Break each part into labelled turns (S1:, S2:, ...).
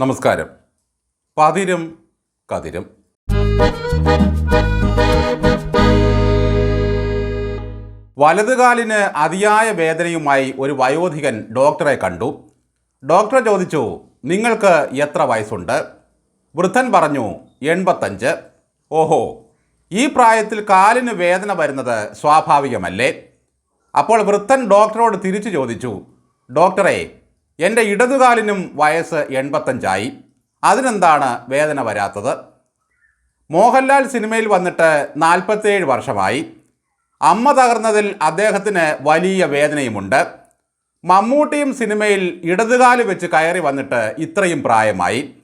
S1: നമസ്കാരം. പതിരും കതിരും. വലതുകാലിന് അതിയായ വേദനയുമായി ഒരു വയോധികൻ ഡോക്ടറെ കണ്ടു. ഡോക്ടറെ ചോദിച്ചു നിങ്ങൾക്ക് എത്ര വയസ്സുണ്ട്? വൃദ്ധൻ പറഞ്ഞു എൺപത്തഞ്ച്. ഓഹോ ഈ പ്രായത്തിൽ കാലിന് വേദന വരുന്നത് സ്വാഭാവികമല്ലേ? അപ്പോൾ വൃദ്ധൻ ഡോക്ടറോട് തിരിച്ചു ചോദിച്ചു ഡോക്ടറെ എന്റെ ഇടതുകാലിനും വയസ്സ് എൺപത്തഞ്ചായി. അതിനെന്താണ് വേദന വരാത്തത്? മോഹൻലാൽ സിനിമയിൽ വന്നിട്ട് നാൽപ്പത്തേഴ് വർഷമായി. അമ്മ തകർന്നതിൽ അദ്ദേഹത്തിന് വലിയ വേദനയുമുണ്ട്. മമ്മൂട്ടിയും സിനിമയിൽ ഇടതുകാൽ വെച്ച് കയറി വന്നിട്ട് ഇത്രയും പ്രായമായി.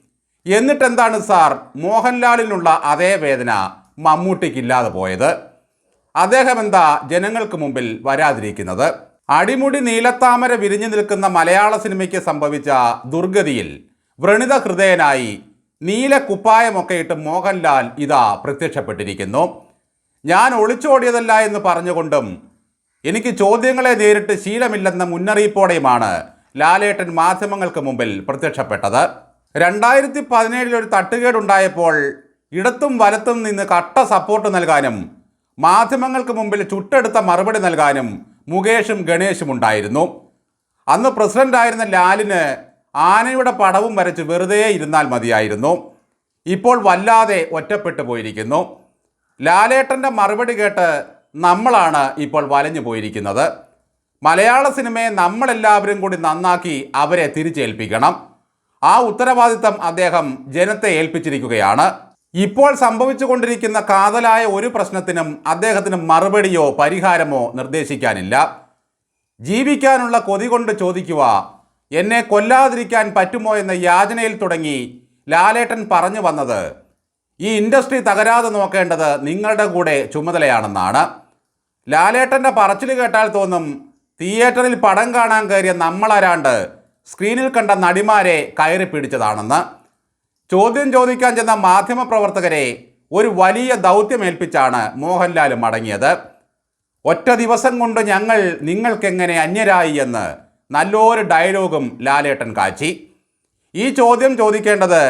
S1: എന്നിട്ടെന്താണ് സാർ മോഹൻലാലിനുള്ള അതേ വേദന മമ്മൂട്ടിക്കില്ലാതെ പോയത്? അദ്ദേഹം എന്താ ജനങ്ങൾക്ക് മുമ്പിൽ വരാതിരിക്കുന്നത്? അടിമുടി നീലത്താമര വിരിഞ്ഞു നിൽക്കുന്ന മലയാള സിനിമയ്ക്ക് സംഭവിച്ച ദുർഗതിയിൽ വ്രണിത ഹൃദയനായി നീല കുപ്പായമൊക്കെ ഇട്ട് മോഹൻലാൽ ഇതാ പ്രത്യക്ഷപ്പെട്ടിരിക്കുന്നു. ഞാൻ ഒളിച്ചോടിയതല്ല എന്ന് പറഞ്ഞുകൊണ്ടും എനിക്ക് ചോദ്യങ്ങളെ നേരിട്ട് ശീലമില്ലെന്ന മുന്നറിയിപ്പോടെയുമാണ് ലാലേട്ടൻ മാധ്യമങ്ങൾക്ക് മുമ്പിൽ പ്രത്യക്ഷപ്പെട്ടത്. രണ്ടായിരത്തി പതിനേഴിൽ ഒരു തട്ടുകേടുണ്ടായപ്പോൾ ഇടത്തും വലത്തും നിന്ന് കട്ട സപ്പോർട്ട് നൽകാനും മാധ്യമങ്ങൾക്ക് മുമ്പിൽ ചുട്ടെടുത്ത മറുപടി നൽകാനും മുകേഷും ഗണേഷും ഉണ്ടായിരുന്നു. അന്ന് പ്രസിഡന്റായിരുന്ന ലാലിന് ആനയുടെ പടവും വരച്ച് വെറുതെ ഇരുന്നാൽ മതിയായിരുന്നു. ഇപ്പോൾ വല്ലാതെ ഒറ്റപ്പെട്ടു പോയിരിക്കുന്നു. ലാലേട്ടന്റെ മറുപടി കേട്ട് നമ്മളാണ് ഇപ്പോൾ വലഞ്ഞു പോയിരിക്കുന്നത്. മലയാള സിനിമയെ നമ്മളെല്ലാവരും കൂടി നന്നാക്കി അവരെ തിരിച്ചേൽപ്പിക്കണം. ആ ഉത്തരവാദിത്തം അദ്ദേഹം ജനത്തെ ഏൽപ്പിച്ചിരിക്കുകയാണ്. ഇപ്പോൾ സംഭവിച്ചുകൊണ്ടിരിക്കുന്ന കാതലായ ഒരു പ്രശ്നത്തിനും അദ്ദേഹത്തിന് മറുപടിയോ പരിഹാരമോ നിർദ്ദേശിക്കാനില്ല. ജീവിക്കാനുള്ള കൊതി കൊണ്ട് ചോദിക്കുക എന്നെ കൊല്ലാതിരിക്കാൻ പറ്റുമോ എന്ന യാചനയിൽ തുടങ്ങി ലാലേട്ടൻ പറഞ്ഞു വന്നത് ഈ ഇൻഡസ്ട്രി തകരാതെ നോക്കേണ്ടത് നിങ്ങളുടെ കൂടെ ചുമതലയാണെന്നാണ്. ലാലേട്ടന്റെ പറച്ചിൽ കേട്ടാൽ തോന്നും തിയേറ്ററിൽ പടം കാണാൻ കയറിയ നമ്മളാരാണ്ട് സ്ക്രീനിൽ കണ്ട നടിമാരെ കയറി പിടിച്ചതാണെന്ന്. ചോദ്യം ചോദിക്കാൻ ചെന്ന മാധ്യമപ്രവർത്തകരെ ഒരു വലിയ ദൗത്യമേൽപ്പിച്ചാണ് മോഹൻലാൽ മടങ്ങിയത്. ഒറ്റ ദിവസം കൊണ്ട് ഞങ്ങൾ നിങ്ങൾക്കെങ്ങനെ അന്യരായി എന്ന് നല്ലൊരു ഡയലോഗും ലാലേട്ടൻ കാച്ചി. ഈ ചോദ്യം ചോദിക്കേണ്ടത്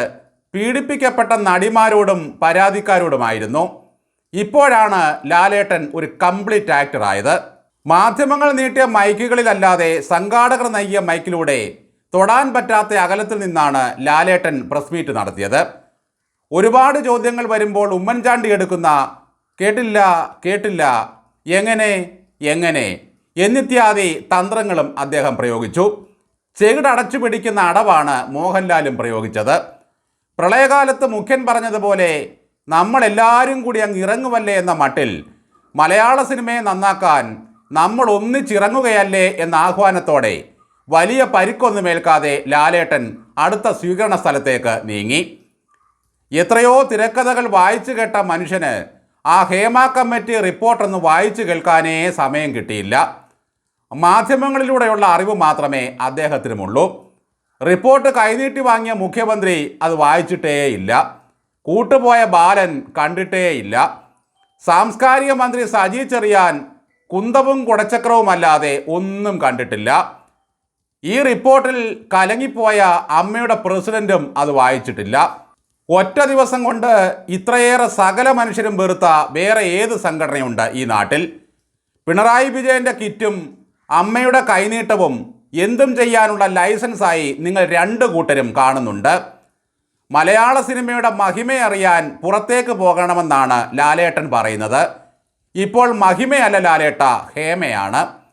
S1: പീഡിപ്പിക്കപ്പെട്ട നടിമാരോടും പരാതിക്കാരോടുമായിരുന്നു. ഇപ്പോഴാണ് ലാലേട്ടൻ ഒരു കംപ്ലീറ്റ് ആക്ടറായത്. മാധ്യമങ്ങൾ നീട്ടിയ മൈക്കുകളിലല്ലാതെ സംഘാടകർ നൽകിയ മൈക്കിലൂടെ തൊടാൻ പറ്റാത്ത അകലത്തിൽ നിന്നാണ് ലാലേട്ടൻ പ്രസ് മീറ്റ് നടത്തിയത്. ഒരുപാട് ചോദ്യങ്ങൾ വരുമ്പോൾ ഉമ്മൻചാണ്ടി എടുക്കുന്ന കേട്ടില്ല കേട്ടില്ല എങ്ങനെ എങ്ങനെ എന്നിത്യാദി തന്ത്രങ്ങളും അദ്ദേഹം പ്രയോഗിച്ചു. ചെകിടടച്ചു പിടിക്കുന്ന അടവാണ് മോഹൻലാലും പ്രയോഗിച്ചത്. പ്രളയകാലത്ത് മുഖ്യൻ പറഞ്ഞതുപോലെ നമ്മളെല്ലാവരും കൂടി അങ്ങ് ഇറങ്ങുമല്ലേ എന്ന മട്ടിൽ മലയാള സിനിമയെ നന്നാക്കാൻ നമ്മൾ ഒന്നിച്ചിറങ്ങുകയല്ലേ എന്ന ആഹ്വാനത്തോടെ വലിയ പരിക്കൊന്നുമേൽക്കാതെ ലാലേട്ടൻ അടുത്ത സ്വീകരണ സ്ഥലത്തേക്ക് നീങ്ങി. എത്രയോ തിരക്കഥകൾ വായിച്ചു കേട്ട മനുഷ്യന് ആ ഹേമ കമ്മിറ്റി റിപ്പോർട്ടൊന്ന് വായിച്ചു കേൾക്കാനേ സമയം കിട്ടിയില്ല. മാധ്യമങ്ങളിലൂടെയുള്ള അറിവ് മാത്രമേ അദ്ദേഹത്തിനുമുള്ളൂ. റിപ്പോർട്ട് കൈനീട്ടി വാങ്ങിയ മുഖ്യമന്ത്രി അത് വായിച്ചിട്ടേയില്ല. കൂട്ടുപോയ ബാലൻ കണ്ടിട്ടേയില്ല. സാംസ്കാരിക മന്ത്രി സജി ചെറിയാൻ കുന്തവും കുടച്ചക്രവുമല്ലാതെ ഒന്നും കണ്ടിട്ടില്ല. ഈ റിപ്പോർട്ടിൽ കലങ്ങിപ്പോയ അമ്മയുടെ പ്രസിഡന്റും അത് വായിച്ചിട്ടില്ല. ഒറ്റ ദിവസം കൊണ്ട് ഇത്രയേറെ സകല മനുഷ്യരും വെറുത്ത വേറെ ഏത് സംഘടനയുണ്ട് ഈ നാട്ടിൽ? പിണറായി വിജയന്റെ കിറ്റും അമ്മയുടെ കൈനീട്ടവും എന്തും ചെയ്യാനുള്ള ലൈസൻസായി നിങ്ങൾ രണ്ട് കൂട്ടരും കാണുന്നുണ്ട്. മലയാള സിനിമയുടെ മഹിമയറിയാൻ പുറത്തേക്ക് പോകണമെന്നാണ് ലാലേട്ടൻ പറയുന്നത്. ഇപ്പോൾ മഹിമയല്ല ലാലേട്ട ഹേമയാണ്.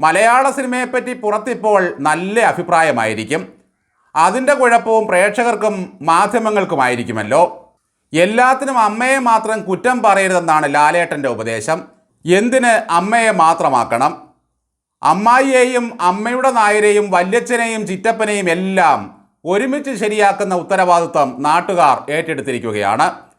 S1: മലയാള സിനിമയെപ്പറ്റി പുറത്തിപ്പോൾ നല്ല അഭിപ്രായമായിരിക്കും. അതിന്റെ കുഴപ്പവും പ്രേക്ഷകർക്കും മാധ്യമങ്ങൾക്കുമായിരിക്കുമല്ലോ. എല്ലാത്തിനും അമ്മയെ മാത്രം കുറ്റം പറയരുതെന്നാണ് ലാലേട്ടന്റെ ഉപദേശം. എന്തിന് അമ്മയെ മാത്രമാക്കണം? അമ്മായിയെയും അമ്മയുടെ നായരെയും വല്യച്ഛനെയും ചിറ്റപ്പനെയും എല്ലാം ഒരുമിച്ച് ശരിയാക്കുന്ന ഉത്തരവാദിത്വം നാട്ടുകാർ ഏറ്റെടുത്തിരിക്കുകയാണ്.